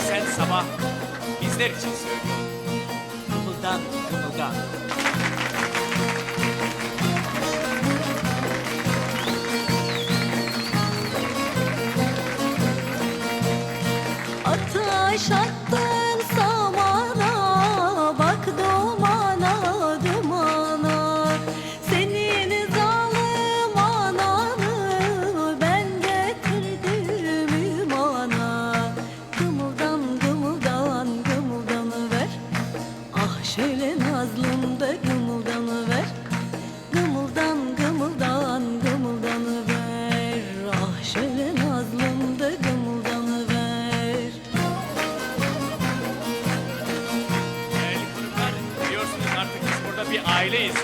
sabah bizler için söylüyor. Kımıldan kımıldan. Ateş attın aileyiz.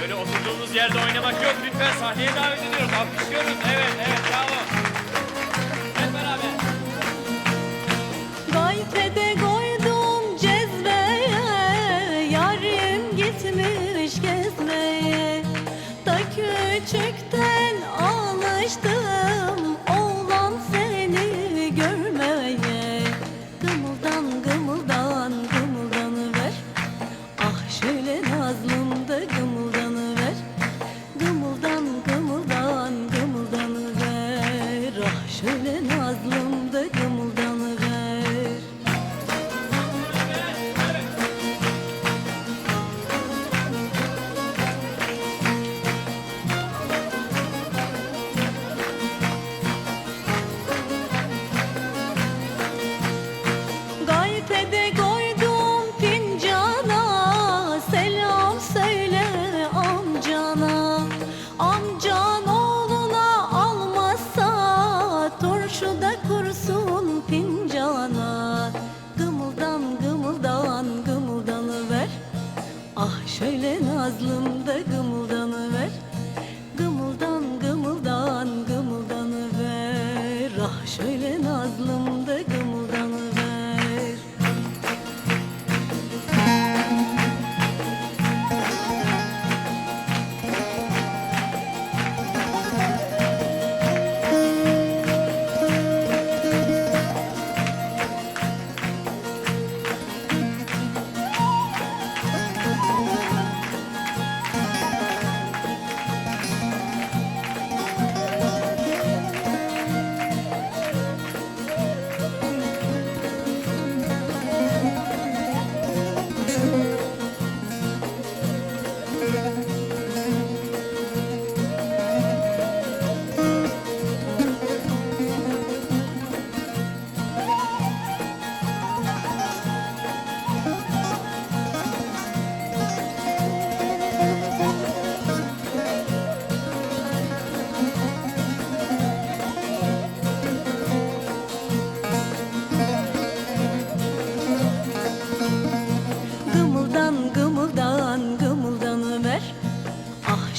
Böyle oturduğumuz yerde oynamak yok. Lütfen sahneye davet ediyoruz. Alkışlıyoruz. Evet, evet, bravo. Hep beraber. Gayfede koydum cezveye Da küçükten alıştım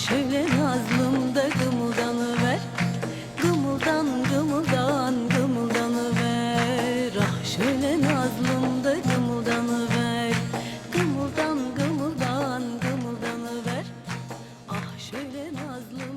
Şöyle nazlımda gımıldanıver. Gımıldan gımıldan gımıldanıver. Ah şöyle nazlımda gımıldanıver. Gımıldan gımıldan gımıldanıver. Ah şöyle nazlımda